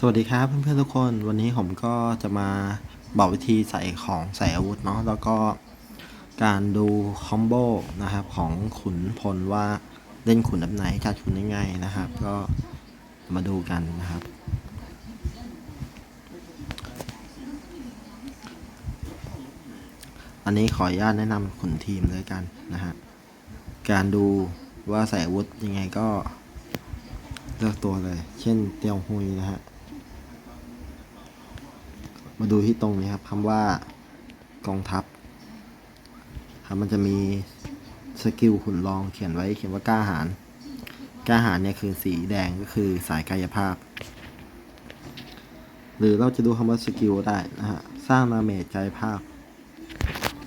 สวัสดีครับเพื่อนๆทุกคนวันนี้ผมก็จะมาบอกวิธีใส่ของใส่อาวุธเนาะแล้วก็การดูคอมโบนะครับของขุนพลว่าเล่นขุนแบบไหนจัดขุนยังไงนะครับ ก็มาดูกันนะครับ อันนี้ขออนุญาตแนะนำขุนทีมเลยกันนะฮะการดูว่าใส่อาวุธยังไงก็เลือกตัวเลย เช่นเตียวฮุยนะฮะ มาดูที่ตรงนี้ครับคำว่ากองทัพครับมันจะมีสกิลขุนรองเขียนไว้เขียนว่ากล้าหาญกล้าหาญเนี่ยคือสีแดงก็คือสายกายภาพ หรือเราจะดูคำว่าสกิลได้นะฮะสร้างนาเมจกายภาพ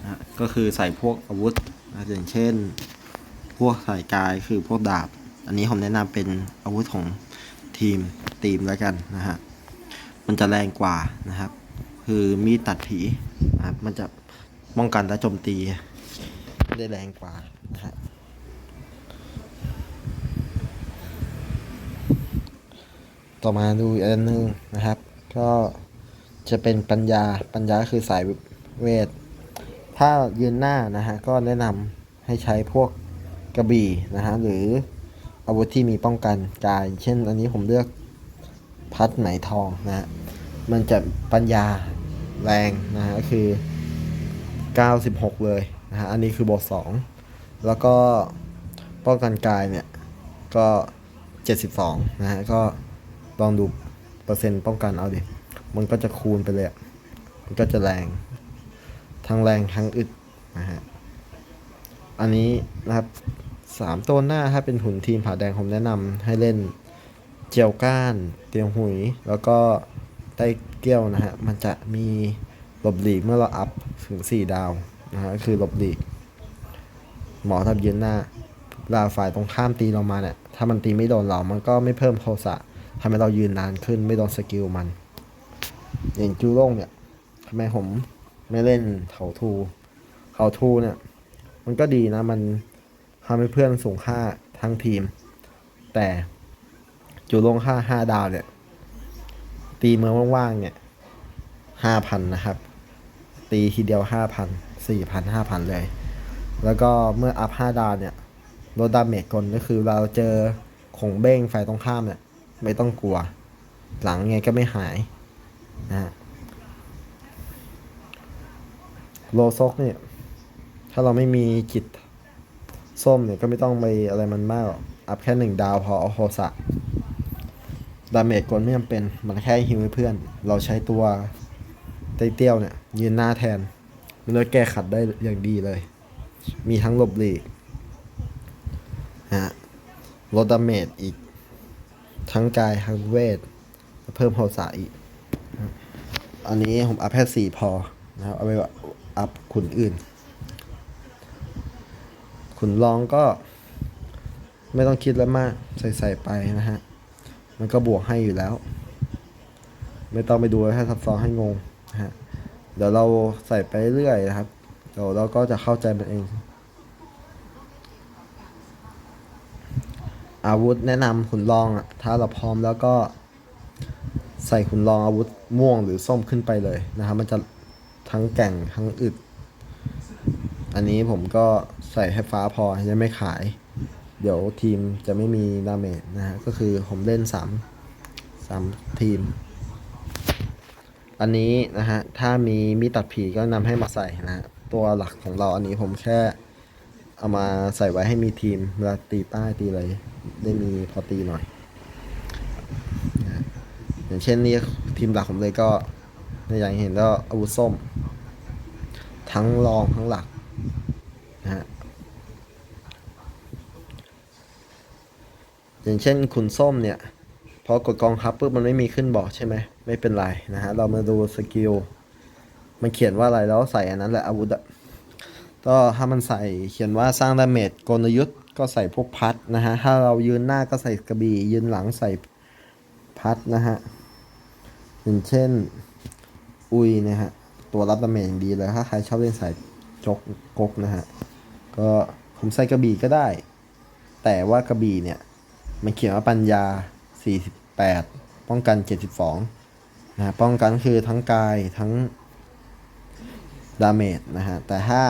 นะฮะก็คือใส่พวกอาวุธนะอย่างเช่น พวกสายกายคือพวกดาบ อันนี้ผมแนะนำเป็นอาวุธของทีมทีมแล้วกันนะฮะมันจะแรงกว่านะครับ คือมีตัดผีนะครับมันจะป้องกันและโจมตีได้แรงกว่านะฮะต่อมาดูอีกอันหนึ่งนะครับ ก็จะเป็นปัญญาปัญญาคือสายเวท ถ้ายืนหน้านะฮะก็แนะนำให้ใช้พวกกระบี่นะฮะหรืออาวุธที่มีป้องกันกาย เช่นอันนี้ผมเลือกพัดไหมทองนะฮะมันจะปัญญา แรงนะฮะคือ 96 เลยนะฮะอันนี้คือบท2แล้วก็ป้องกันกายเนี่ยก็ 72 นะฮะก็ลองดูเปอร์เซ็นต์ป้องกันเอาดิ มันก็จะคูณไปเลยมันก็จะแรง ทั้งแรงทั้งอึดนะฮะอันนี้นะครับสามตัวหน้าถ้าเป็นหุ่นทีมผาแดงผมแนะนำให้เล่นเจียวก้าน เตียงหุย แล้วก็ ต้เกี้ยวนะฮะ มันจะมีหลบหลีกเมื่อเราอัพถึง 4 ดาวนะฮะคือหลบหลีก หมอทับยืนหน้าเวลาฝ่ายตรงข้ามตีเรามาเนี่ย ถ้ามันตีไม่โดนเรา มันก็ไม่เพิ่มโทสะทำให้เรายืนนานขึ้นไม่โดนสกิลมัน อย่างจูโร่งเนี่ยทำไมผมไม่เล่นเถาทูเถาทูเนี่ย มันก็ดีนะ มันทำให้เพื่อนสูงค่าทั้งทีม แต่จูโร่งค่าห้าดาวเนี่ย ตีเมืองว่างๆเนี่ยห้าพันนะครับ ตีทีเดียวห้าพันสี่พันห้าพันเลย แล้วก็เมื่ออัพห้าดาวเนี่ยลดดาเมจกลก็คือเราเจอของเบ้งฝ่ายตรงข้ามเนี่ยไม่ต้องกลัว หลังไงก็ไม่หายนะฮะโลซกเนี่ย ถ้าเราไม่มีจิตส้มเนี่ยก็ไม่ต้องไปอะไรมันมากอัพแค่หนึ่งดาวพอเอาโฮสะ ดาเมจกลไม่จำเป็น มันแค่ฮิวให้เพื่อน เราใช้ตัวไตเตี้ยวเนี่ย ยืนหน้าแทนมันเลยแก้ขัดได้อย่างดีเลย มีทั้งหลบหลีกฮะลดดาเมจอีก ทั้งกายทั้งเวท เพิ่มโฮสะอีก อันนี้ผมอัพแค่สี่พอนะครับเอาไปอัพขุนอื่น ขุนรองก็ไม่ต้องคิดแล้วมาก ใส่ใส่ไปนะฮะ มันก็บวกให้อยู่แล้ว ไม่ต้องไปดูให้ซับซ้อนให้งงฮะเดี๋ยวเราใส่ไปเรื่อยนะครับเดี๋ยวเราก็จะเข้าใจมันเอง อาวุธแนะนำขุนรองอะถ้าเราพร้อมแล้วก็ใส่ขุนรองอาวุธม่วงหรือส้มขึ้นไปเลยนะครับ มันจะทั้งแก่งทั้งอึด อันนี้ผมก็ใส่ให้ฟ้าพอยังไม่ขาย เดี๋ยวทีมจะไม่มีดาเมจนะฮะก็คือผมเล่น 3 3 ทีม อันนี้นะฮะ ถ้ามีมีตัดผีก็นำให้มาใส่นะฮะ ตัวหลักของเราอันนี้ผมแค่เอามาใส่ไว้ให้มีทีมเวลาตีป้ายตีอะไรได้มีพอตีหน่อยนะอย่างเช่นนี่ทีมหลักผมเลยก็ในอย่างเห็นก็อาวุธส้ม ทั้งรองทั้งหลักนะฮะ อย่างเช่นขุนส้มเนี่ยพอกดกองทัพปุ๊บมันไม่มีขึ้นบอกใช่ไหมไม่เป็นไรนะฮะเรามาดูสกิลมันเขียนว่าอะไรแล้วใส่อันนั้นแหละอาวุธก็ถ้ามันใส่เขียนว่าสร้างดาเมจกลยุทธ์ก็ใส่พวกพัดนะฮะถ้าเรายืนหน้าก็ใส่กระบี่ยืนหลังใส่พัดนะฮะอย่างเช่นอุยนะฮะตัวรับดาเมจอย่างดีเลยถ้าใครชอบเล่นสายจกกกนะฮะก็ผมใส่กระบี่ก็ได้ แต่ว่ากระบี่เนี่ย มันเขียนว่าปัญญา 48ปป้องกัน 72นะฮะป้องกันคือทั้งกายทั้งดาเมจนะฮะ แต่ถ้า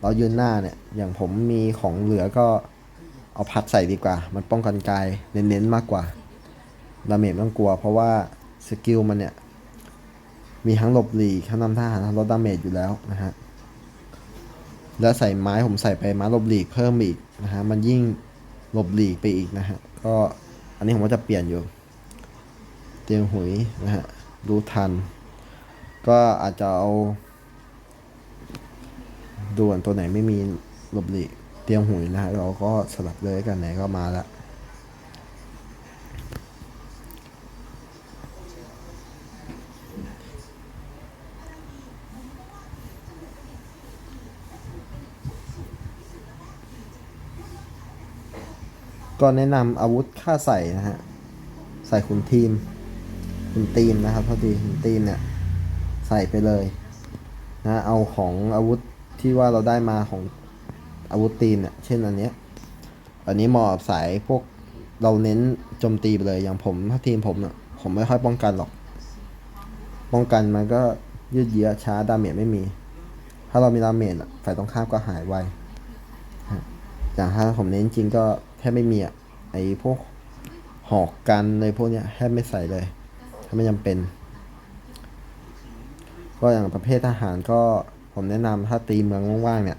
เรายืนหน้าเนี่ย อย่างผมมีของเหลือก็เอาพัดใส่ดีกว่า มันป้องกันกายเน้นๆมากกว่า ดาเมจไม่ต้องกลัว เพราะว่าสกิลมันเนี่ย มีทั้งหลบหลีกทั้งนำท่าหาทั้งลดดาเมจอยู่แล้วนะฮะ แล้วใส่ไม้ผมใส่ไปไม้หลบหลีกเพิ่มอีกนะฮะ มันยิ่ง หลบหลีกไปอีกนะฮะ ก็อันนี้ผมก็จะเปลี่ยนอยู่ เตียงหุยนะฮะ รู้ทัน ก็อาจจะเอา ด่วนตัวไหนไม่มีหลบหลีกเตียงหุยนะฮะ เราก็สลับเลยกันไหนก็มาละ ก็แนะนำอาวุธค่าใส่นะฮะ ใส่ขุนทีมขุนตีมนะครับพอดีขุนตีมเนี่ย ใส่ไปเลยนะเอาของอาวุธที่ว่าเราได้มาของอาวุธตีมเนี่ย เช่นอันเนี้ยอันนี้เหมาะกับสายพวกเราเน้นโจมตีไปเลยอย่างผมถ้าทีมผมเนี่ยผมไม่ค่อยป้องกันหรอก ป้องกันมันก็ยืดเยื้อช้าดาเมจไม่มี ถ้าเรามีดาเมจอะฝ่ายตรงข้ามก็หายไว อย่างถ้าผมเน้นจริงก็แทบไม่มีอะไอ้พวกหอกกันเลยพวกเนี้ยแทบไม่ใส่เลย ถ้าไม่จำเป็น ก็อย่างประเภททหารก็ผมแนะนำถ้าตีเมืองว่างๆเนี่ย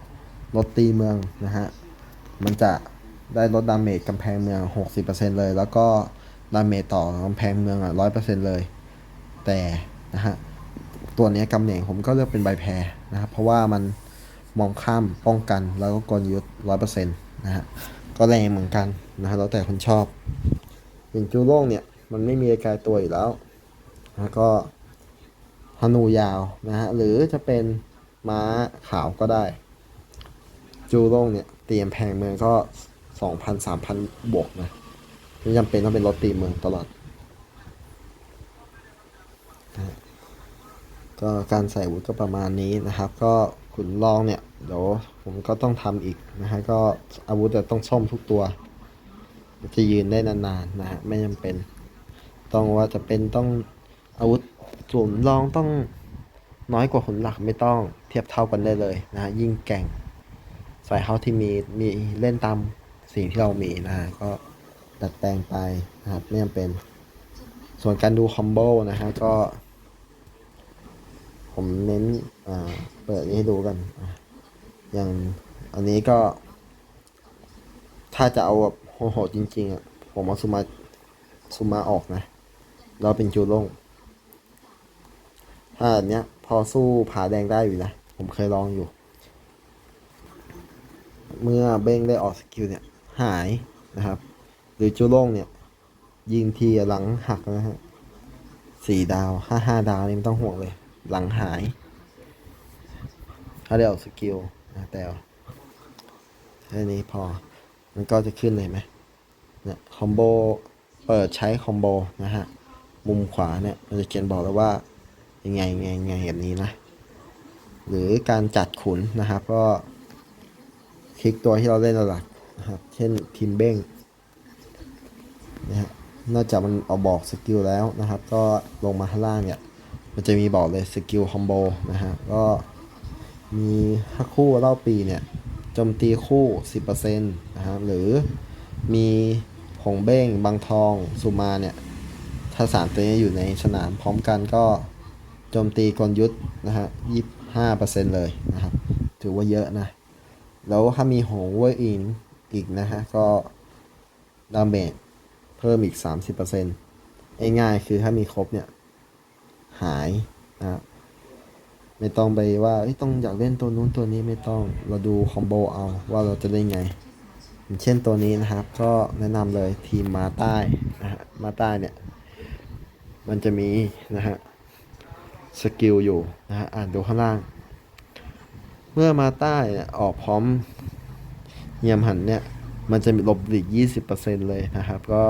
ลดตีเมืองนะฮะ มันจะได้ลดดาเมจกำแพงเมือง 60%เลย แล้วก็ดาเมจต่อกำแพงเมืองอะ100%เลย แต่นะฮะ ตัวเนี้ยกำเหน่งผมก็เลือกเป็นใบแพรนะครับ เพราะว่ามัน มองข้ามป้องกันแล้วก็กลยุทธ์ร้อยเปอร์เซ็นต์นะฮะก็แรงเหมือนกันนะฮะแล้วแต่คนชอบอย่างจูโล่งเนี่ยมันไม่มีกายตัวอยู่แล้วแล้วก็ฮนูยาวนะฮะหรือจะเป็นม้าขาวก็ได้ จูโล่งเนี่ยเตรียมแพงเมืองก็สองพันสามพันบวกนะไม่จำเป็นต้องเป็นรถตีเมืองตลอดก็การใส่วุธก็ประมาณนี้นะครับ ก็ ขุนรองเนี่ยเดี๋ยวผมก็ต้องทำอีกนะฮะก็อาวุธจะต้องซ่อมทุกตัวจะยืนได้นานๆนะฮะไม่จำเป็น ต้องว่าจะเป็นต้องอาวุธขุนรองต้องน้อยกว่าขุนหลักไม่ต้องเทียบเท่ากันได้เลยนะฮะยิ่งแก่งสายเฮาที่มีมีเล่นตามสิ่งที่เรามีนะฮะก็ดัดแปลงไปนะครับไม่จำเป็นส่วนการดูคอมโบนะฮะก็ ผมเน้นอ่า เปิดนี้ให้ดูกัน อย่างอันนี้ก็ ถ้าจะเอาแบบโหดจริงๆอะ ผมเอาซูมาซูมาออกนะ เราเป็นจูโล่งถ้าอันเนี้ย พอสู้ผาแดงได้อยู่นะ ผมเคยลองอยู่ เมื่อเบ้งได้ออกสกิลเนี่ย หายนะครับ หรือจูโล่งเนี่ย ยิงทีหลังหักนะฮะสี่ดาวห้าห้าดาวนี่ไม่ต้องห่วงเลย หลังหาย ถ้าได้ออกสกิลนะแต่แค่นี้พอ มันก็จะขึ้นเลยไหมเนี่ยคอมโบเปิดใช้คอมโบนะฮะ มุมขวาเนี่ยมันจะเขียนบอกแล้วว่า ยังไงยังไงยังไงแบบนี้นะ หรือการจัดขุนนะครับก็คลิกตัวที่เราเล่นหลักนะครับ เช่นทีมเบ้งนะฮะนอกจากมันเอาบอกสกิลแล้วนะครับ ก็ลงมาข้างล่างเนี่ย มันจะมีบอกเลยสกิลคอมโบนะฮะ ก็ มีถ้าคู่เล่าปีเนี่ยโจมตีคู่ 10%นะฮะหรือมีหงเบ้งบางทองสุมาเนี่ยถ้าสามตัวนี้อยู่ในสนามพร้อมกันก็โจมตีกลยุทธ์นะฮะ25%เปอร์เซ็นเลยนะครับ ถือว่าเยอะนะ แล้วถ้ามีหงเวอร์อินอีกนะฮะ ก็ดาเมจเพิ่มอีก30%ง่ายๆคือถ้ามีครบเนี่ย หายนะ ไม่ต้องไปว่าต้องอยากเล่นตัวนู้นตัวนี้ไม่ต้องเราดูคอมโบเอาว่าเราจะเล่นไง เช่นตัวนี้นะครับ ก็แนะนำเลยทีมมาใต้นะฮะมาใต้เนี่ย มันจะมีนะฮะสกิลอยู่นะฮะอ่านดูข้างล่าง เมื่อมาใต้เนี่ยออกพร้อมเยียมหันเนี่ย มันจะมีลบหลีก 20%เลยนะครับ ก็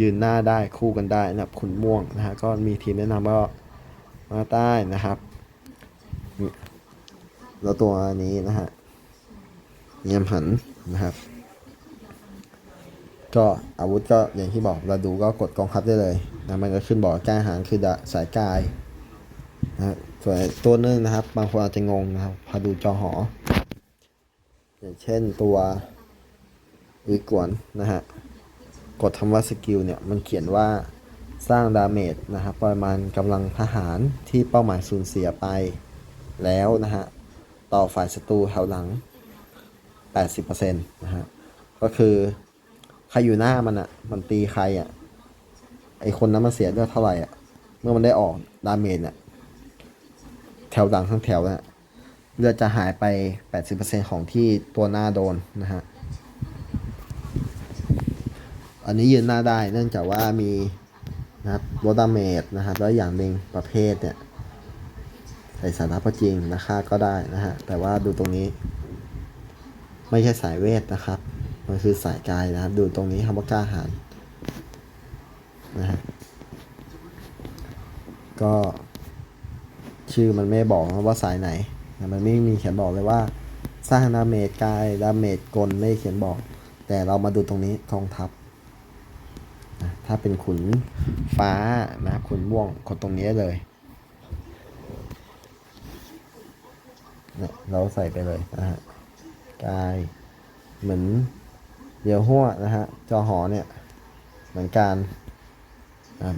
ยืนหน้าได้คู่กันได้นะครับขุนม่วงนะฮะก็มีทีมแนะนำก็มาใต้นะครับ แล้วตัวนี้นะฮะเยียมหันนะครับ ก็อาวุธก็อย่างที่บอกเราดูก็กดกองทัพได้เลยนะมันก็ขึ้นบอกกล้หารคือดสายกายนะส่วนตัวนึงนะครับ บางคนอาจจะงงนะครับพอดูจอหอ อย่างเช่นตัวอุยกวนนะฮะกดคำว่าสกิลเนี่ยมันเขียนว่าสร้างดาเมจนะครับปริมาณกำลังทหารที่เป้าหมายสูญเสียไป แล้วนะฮะต่อฝ่ายศัตรูแถวหลัง 80%นะฮะก็คือใครอยู่หน้ามันอะ่ะ มันตีใครอะ่ะ ไอคนนั้นมันเสียเลือดเท่าไหร่อะ่ะ เมื่อมันได้ออกดาเมจเนี่ยแถวหลังทั้งแถวนะเลือดจะหายไป 80%ของที่ตัวหน้าโดนนะฮะ อันนี้ยืนหน้าได้เนื่องจากว่ามีนะครับลดดาเมจนะครับ แล้วอย่างหนึ่งประเภทเนี่ย ใส่สาระก็จริงนะคะก็ได้นะฮะ แต่ว่าดูตรงนี้ ไม่ใช่สายเวทนะครับ มันคือสายกายนะครับ ดูตรงนี้คำว่ากล้าหาญนะฮะ ก็ชื่อมันไม่บอกว่าสายไหนนะมันไม่มีเขียนบอกเลยว่า สร้างดาเมจกายดาเมจกลไม่เขียนบอก แต่เรามาดูตรงนี้กองทัพนะถ้าเป็นขุนฟ้านะขุนม่วงกดตรงนี้เลย เนี่ยเราใส่ไปเลยนะฮะกายเหมือนเดียวหัวนะฮะจอหอเนี่ยเหมือนกัน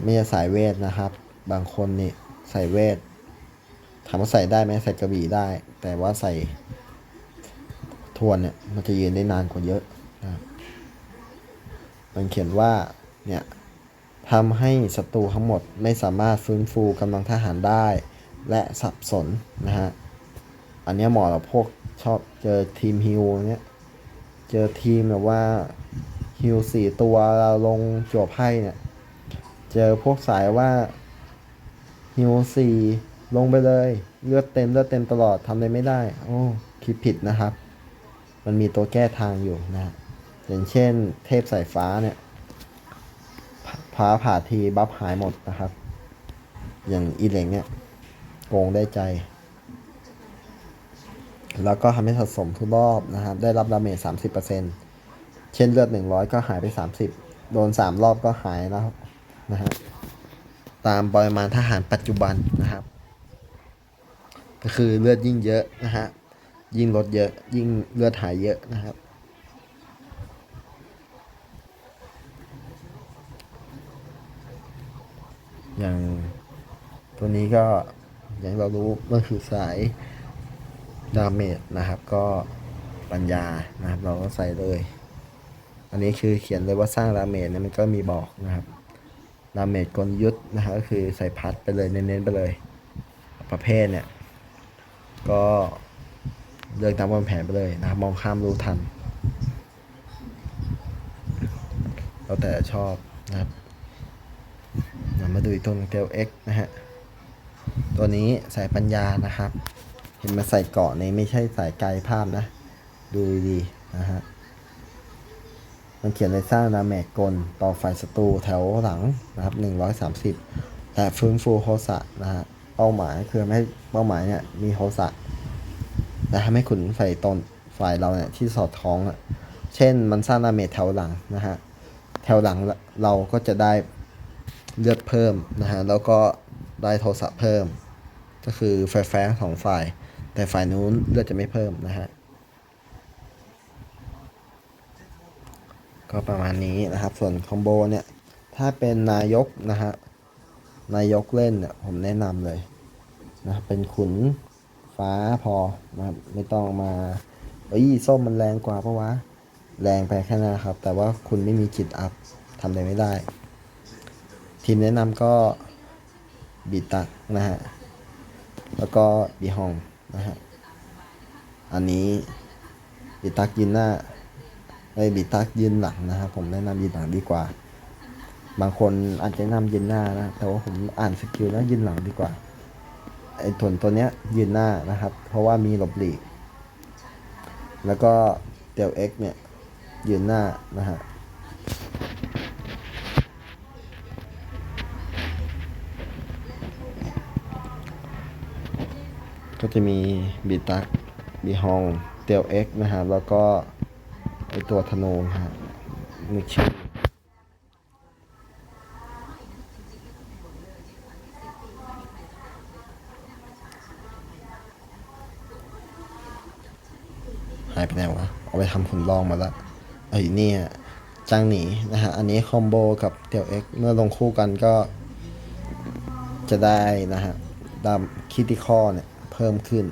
ไม่ใช่สายเวทนะครับ บางคนนี่ใส่เวทถามว่าใส่ได้ไหมใส่กระบี่ได้ แต่ว่าใส่ทวนเนี่ยมันจะยืนได้นานกว่าเยอะนะมันเขียนว่าเนี่ยทำให้ศัตรูทั้งหมดไม่สามารถฟื้นฟูกำลังทหารได้ และสับสนนะฮะ อันนี้เหมาะกับพวกชอบเจอทีมฮิวเนี้ย เจอทีมแบบว่าฮิวสี่ตัวเราลงจั่วไพ่เนี่ย เจอพวกสายว่าฮิวสี่ลงไปเลย เลือดเต็มเลือดเต็มตลอดทำอะไรไม่ได้ โอ้คิดผิดนะครับ มันมีตัวแก้ทางอยู่นะ อย่างเช่นเทพสายฟ้าเนี่ยผาผ่าทีบัฟหายหมดนะครับ อย่างอีเหลงเนี่ยโกงได้ใจ แล้วก็ทำให้สะสมทุกรอบนะครับ ได้รับดาเมจ30%เช่นเลือด 100 ก็หายไป 30 โดน 3 รอบก็หายแล้วนะฮะตามปริมาณทหารปัจจุบันนะครับ ก็คือเลือดยิ่งเยอะนะฮะยิ่งลดเยอะยิ่งเลือดหายเยอะนะครับอย่างตัวนี้ก็อย่างเรารู้มันคือสาย ดาเมจนะครับก็ปัญญานะครับ เราก็ใส่เลย อันนี้คือเขียนเลยว่าสร้างดาเมจเนี่ยมันก็มีบอกนะครับดาเมจกลยุทธ์นะครับก็คือใส่พัดไปเลยเน้นๆไปเลย ประเภทเนี่ย ก็เลือกตามวางแผนไปเลยนะครับ มองข้ามรู้ทันเราแต่ชอบนะครับมาดูอีกตัวนึงเทลเอ็กนะฮะตัวนี้ใส่ปัญญานะครับ เห็นมาใส่เกาะในไม่ใช่สายไกลภาพนะ ดูดีนะฮะ มันเขียนในสร้างดาเมจกล ต่อฝ่ายศัตรูแถวหลังนะครับ 130แต่ฟื้นฟูโฮสะนะฮะ เป้าหมายคือไม่เป้าหมายเนี่ยมีโฮสะแต่ทำให้ขุนฝ่ายตนฝ่ายเราเนี่ยที่สอดท้องอะ เช่นมันสร้างดาเมจแถวหลังนะฮะ แถวหลังเราก็จะได้เลือดเพิ่มนะฮะ แล้วก็ได้โทสะเพิ่ม ก็คือแฟร์ๆของฝ่าย แต่ฝ่ายนู้นเลือดจะไม่เพิ่มนะฮะก็ประมาณนี้นะครับ ส่วนคอมโบเนี่ย ถ้าเป็นนายกนะฮะ นายกเล่นเนี่ยผมแนะนำเลยนะเป็นขุนฟ้าพอนะครับไม่ต้องมาเอ้ยส้มมันแรงกว่าปะวะ แรงไปแค่นั้นครับ แต่ว่าคุณไม่มีจิตอัพทำอะไรไม่ได้ ทีมแนะนำก็บีตักนะฮะ แล้วก็บีฮอง นะฮะ อันนี้บีตักยืนหน้าไอ้บีตักยืนหลังนะครับผมแนะนำยืนหลังดีกว่า บางคนอาจจะนะนำยืนหน้านะ แต่ว่าผมอ่านสกิลแล้วยืนหลังดีกว่า ไอ้ถนตัวเนี้ยยืนหน้านะครับ เพราะว่ามีหลบหลีก แล้วก็เตียวเอ็กเนี่ยยืนหน้านะฮะ จะมีบีตักบีฮองเตลเอ็กนะฮะแล้วก็ไอตัวธนูฮะมีชื่อหายไปไหนวะ เอาไปทำผลลองมาละไอ้นี่จังหนีนะฮะ อันนี้คอมโบกับเตียวเอ็กเมื่อลงคู่กันก็จะได้นะฮะดามคิติคอเนี่ย เพิ่มขึ้น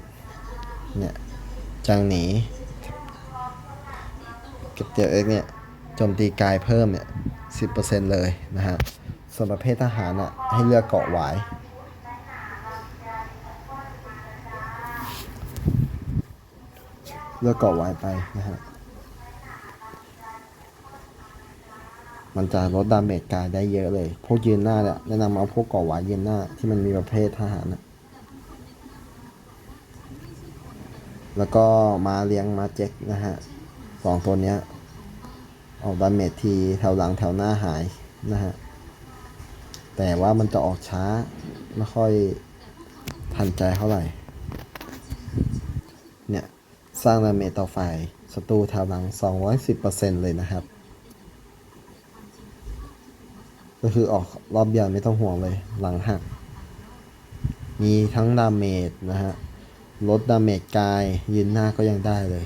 เนี่ยจางหนีกับเตียวเอ็กเนี่ยโจมตีกายเพิ่มเนี่ยสิบเปอร์เซ็นต์เลยนะฮะส่วนประเภททหารอะให้เลือกเกาะหวายเลือกเกาะไว้ไปนะฮะ มันจะลดดาเมจกายได้เยอะเลย พวกยืนหน้าเนี่ยแนะนำเอาพวกเกาะไว้ยืนหน้าที่มันมีประเภททหารนะ แล้วก็มาเลี้ยงมาเจ็กนะฮะสองตัวเนี้ย ออกดาเมจทีแถวหลังแถวหน้าหายนะฮะ แต่ว่ามันจะออกช้า ไม่ค่อยทันใจเท่าไหร่ เนี่ย สร้างดาเมจต่อฝ่ายศัตรูแถวหลัง 210%เลยนะครับ ก็คือออกรอบเดียวไม่ต้องห่วงเลย หลังหัก มีทั้งดาเมจนะฮะ ลดดาเมจกาย ยืนหน้าก็ยังได้เลย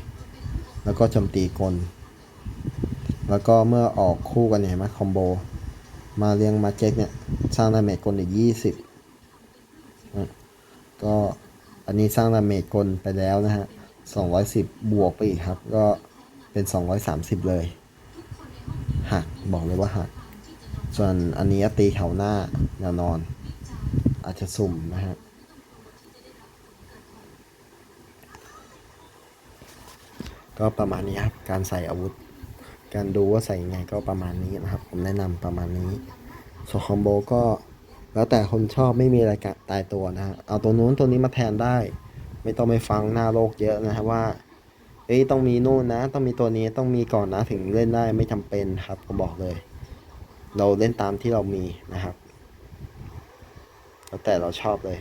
แล้วก็โจมตีกล แล้วก็เมื่อออกคู่กันเนี่ยเห็นไหมคอมโบ มาเรียงมาเจ็กเนี่ย สร้างดาเมจกลอีก20อะก็อันนี้สร้างดาเมจกลไปแล้วนะฮะ210บบวกไปอีกครับ ก็เป็น230เลย หัก บอกเลยว่าหัก ส่วนอันนี้ตีแถวหน้าแนวนอน อาจจะสุ่มนะฮะ ก็ประมาณนี้ครับ การใส่อาวุธ การดูว่าใส่ยังไงก็ประมาณนี้นะครับ ผมแนะนำประมาณนี้ส่วนคอมโบก็แล้วแต่คนชอบไม่มีอะไรตายตัวนะฮะเอาตัวนู้นตัวนี้มาแทนได้ ไม่ต้องไปฟังหน้าโลกเยอะนะครับว่าเอ้ยต้องมีนู่นนะ ต้องมีตัวนี้ต้องมีก่อนนะถึงเล่นได้ไม่จำเป็นครับผมบอกเลย เราเล่นตามที่เรามีนะครับ แล้วแต่เราชอบเลย